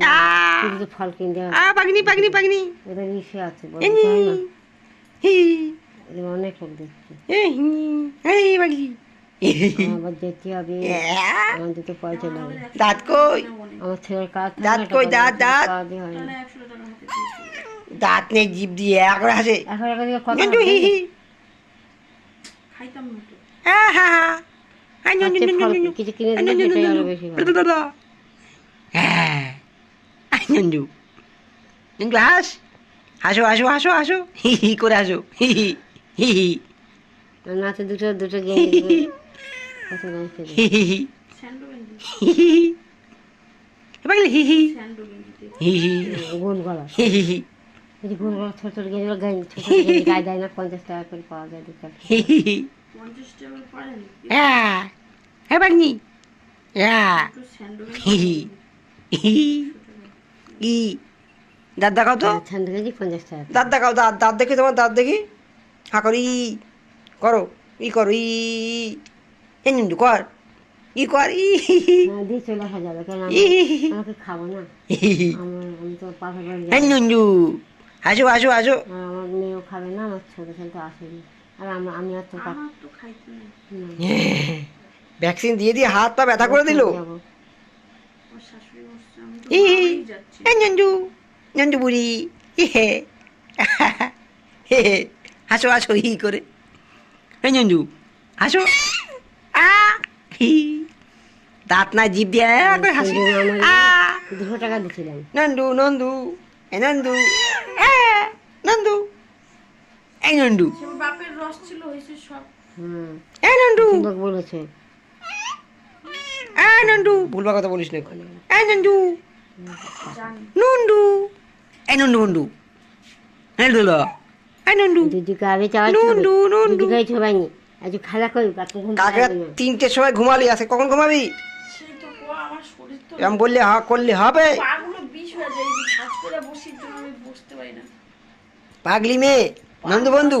আহ! ফল কিনতে হবে। পাগনি পাগনি পাগনি। ওদের ইসে আছে বলতে এনি চাই না? হি। এদের অনেক লোক দেখছি। এ হি এই পাগনি আবার যেতে হবে। আমার দুটো পয়সা লাগে। দাঁত কই? আমার ছেলের কাজ দাঁত কই, দাঁত, দাঁত? কাজই হয় না। দাঁত নেই জিভ দিয়ে এখন এখন যে কথা নন্দু হি হি। হা হা হা। আই নন্দু হচ্ছে নন্দু ফল নন্দু কিছু কিনে দিলে বেশি হ্যাঁ। নন্দু নন্দু হাস হাসো হাসো হাসো হাসো হি হি করে হাসো হি হি হি হি নাচে দুটো দুটো হি হি হি হি হি হি হি হি হি হি গোল গলা হি হি হি এই গোল গলা ছোট ছোট গেঞ্জি গুলো গায়ে ছোট ছোট গেঞ্জি গায়ে দেয় না পঞ্চাশ টাকা করে পাওয়া যায় হি হি হি হ্যাঁ হ্যাঁ বাগনি হ্যাঁ হি হি হি ই। দাঁত দেখাও তো। পঞ্চাশ দাঁত দেখাও দাঁত দাঁত দেখি তোমার দাঁত দেখি। হা করো ই। করো ই করো ই কর। ই কর ই। হ্যাঁ, দিয়ে চলে আসা যাবে। আমাকে খাব না। আমি তো পাশের বাড়ি হ্যাঁ আসো আসো আসো। আমার মেয়েও খাবে না আমার ছোট ছেলে আসেনি। আর আমি আমি আর তো ভ্যাকসিন দিয়ে দিয়ে হাত পা ব্যথা করে দিল? এ নন্দু নন্দু বুড়ি ই হে হে। হাসো হাসো হি করে। হে নন্দু হাসো। আ হি দাঁত না জিভ দিয়ে একবার হাসি। আ। দুশো টাকা দিয়েছিলাম নন্দু নন্দু এ নন্দু এ নন্দু এই নন্দু। বাপের রস ছিল হয়েছে সব। হুম। এ নন্দু। বলেছে এ নন্দু। ভুলবার কথা বলিস না এ নন্দু। নন্দু। এ নন্দু নন্দু। এ দুলো এ নন্দু। চাওয়া নন্দু নন্দু। ছবাইনি আজ খেলা করি কাকু ঘুম কাকে তিনটের সময় ঘুমালি? আছে কখন ঘুমাবি? সেই তো কো আমার শরীর তো এরম বললে হা করলে হবে? পাগুলো বিষ হয়ে যায় কাজ করে বসির জন্য আমি বসতে পারি না। পাগলি মেয়ে নন্দু বন্ধু।